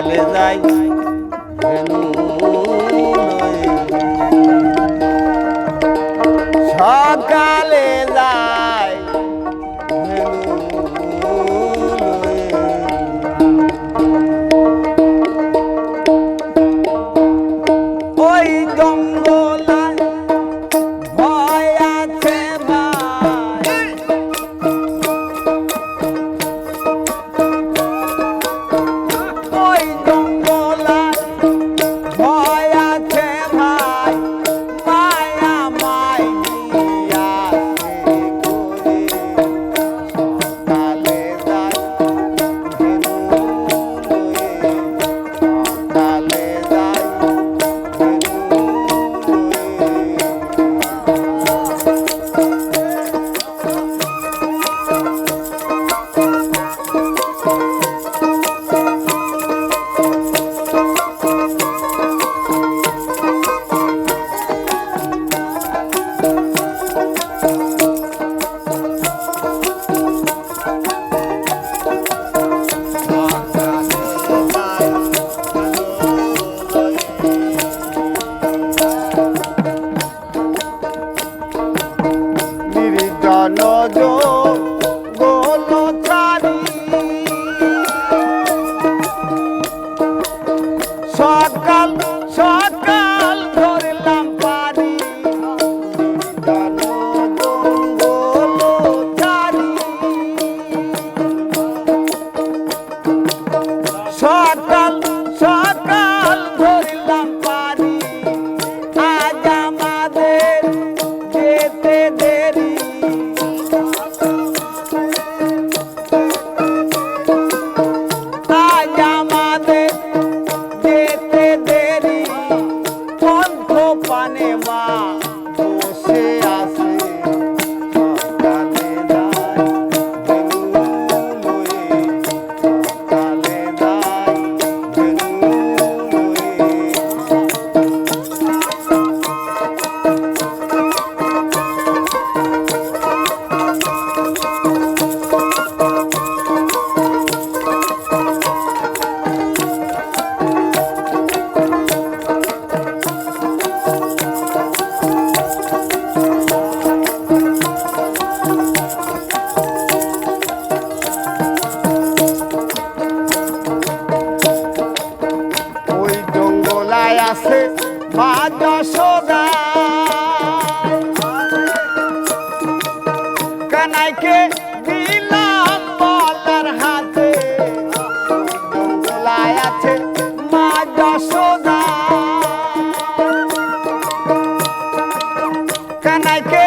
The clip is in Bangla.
Cabezais আছে বাজা সদা কানাইকে দিলাম বলার হাতে। লাই আছে মাজা সদা কানাইকে